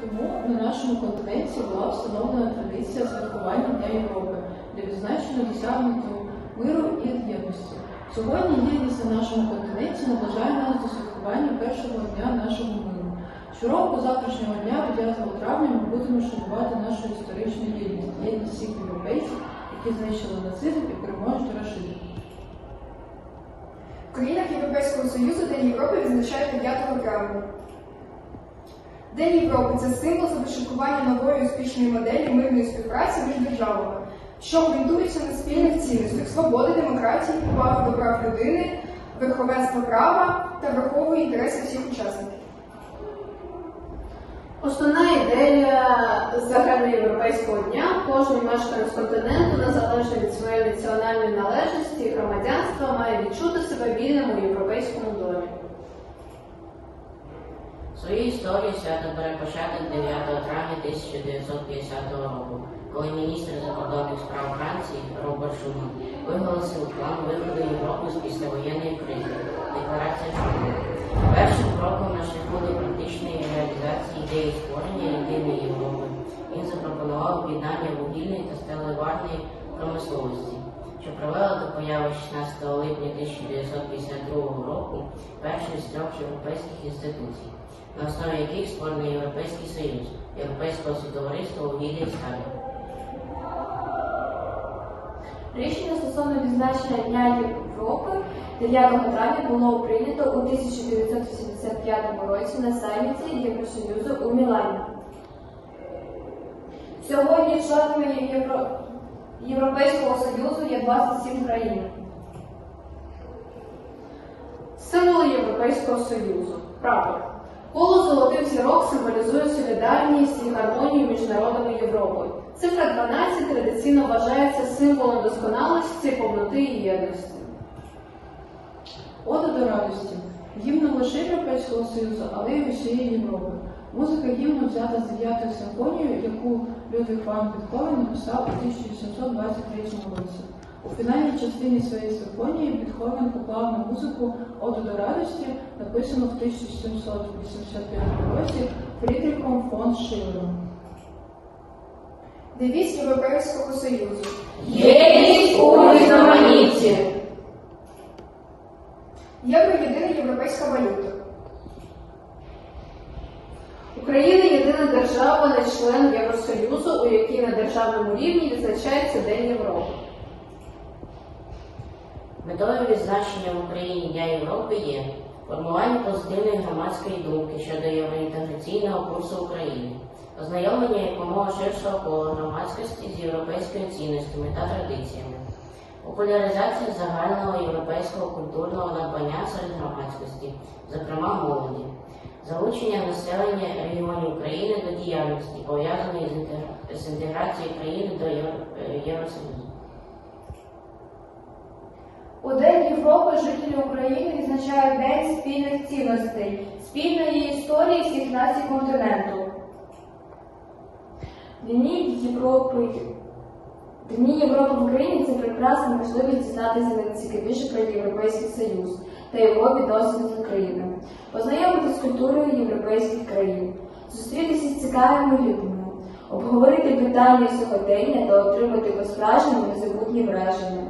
тому на нашому континенті була встановлена традиція святкування Дня Європи для відзначення досягнутого миру і єдності. Сьогодні єдність на нашому континенті наближає нас до святкування першого дня нашого миру. Щороку завтрашнього дня, 9 травня, ми будемо шанувати нашу історичну єдність, єдність всіх європейців, які знищили нацизм і переможуть рашизм. В країнах Європейського Союзу День Європи відзначають 9 травня. День Європи це символ започаткування нової успішної моделі мирної співпраці між державами, що ґрунтується на спільних цінностях свободи, демократії, поваги до прав людини, верховенства права та враховує інтереси всіх учасників. Основна ідея загальноєвропейського дня кожен мешканець континенту, незалежно від своєї національної належності і громадянства, має відчути себе вільним у європейському історію свято бере початок 9 травня 1950 року, коли міністр закордонних справ Франції Роберт Шуман виголосив план виходу Європи з післявоєнної кризи Декларація Шумана. Першим кроком на шляху до практичної реалізації ідеї створення єдиної Європи він запропонував об'єднання вугільної та сталеварної промисловості, що привело до появи 16 липня 1952 року трьох європейських інституцій на основі яких створений Європейський Союз, Європейського співтовариства вугілля і сталі. Рішення стосовно відзначення Дня Європи 9 травня було прийнято у 1985 році на саміті Євросоюзу у Мілані. Сьогодні членами Євро... Європейського Союзу є 27 країн. Символи Європейського Союзу. Прапор. Коло золотих зірок символізує солідарність і гармонію між народами Європи. Цифра 12 традиційно вважається символом досконалості, повноти і єдності. Ода до радості. Гімн не лише Європейського Союзу, але й усієї Європи. Музика гімну взята з 9 симфонією, яку Людвиг ван Бетховен написав у 1823 році. У фінальній частині своєї симфонії Бетховен поклав на музику Оду до радості, написану в 1785 році Фрідріхом фон Шиллером. Девіз Європейського Союзу. Єдність у різноманітті. Євро єдина європейська валюта. Україна єдина держава, не член Євросоюзу, у якій на державному рівні відзначається День Європи. Метою відзначення в Україні Дня Європи є формування позитивної громадської думки щодо євроінтеграційного курсу України, ознайомлення якомога ширшого кола громадськості з європейськими цінностями та традиціями, популяризація загального європейського культурного надбання серед громадськості, зокрема молоді, залучення населення регіонів України до діяльності, пов'язаної з інтеграцією країни до е, Євросоюзу. У День жителі України відзначають День спільних цінностей, спільної історії всіх націй континенту. Дні Європи. Дні Європи в Україні це прекрасна можливість дізнатися найцікавіше про Європейський Союз та його відносини з Україною, познайомитися з культурою європейських країн, зустрітися з цікавими людьми, обговорити питання сьогодення та отримати по-справжньому незабутні враження.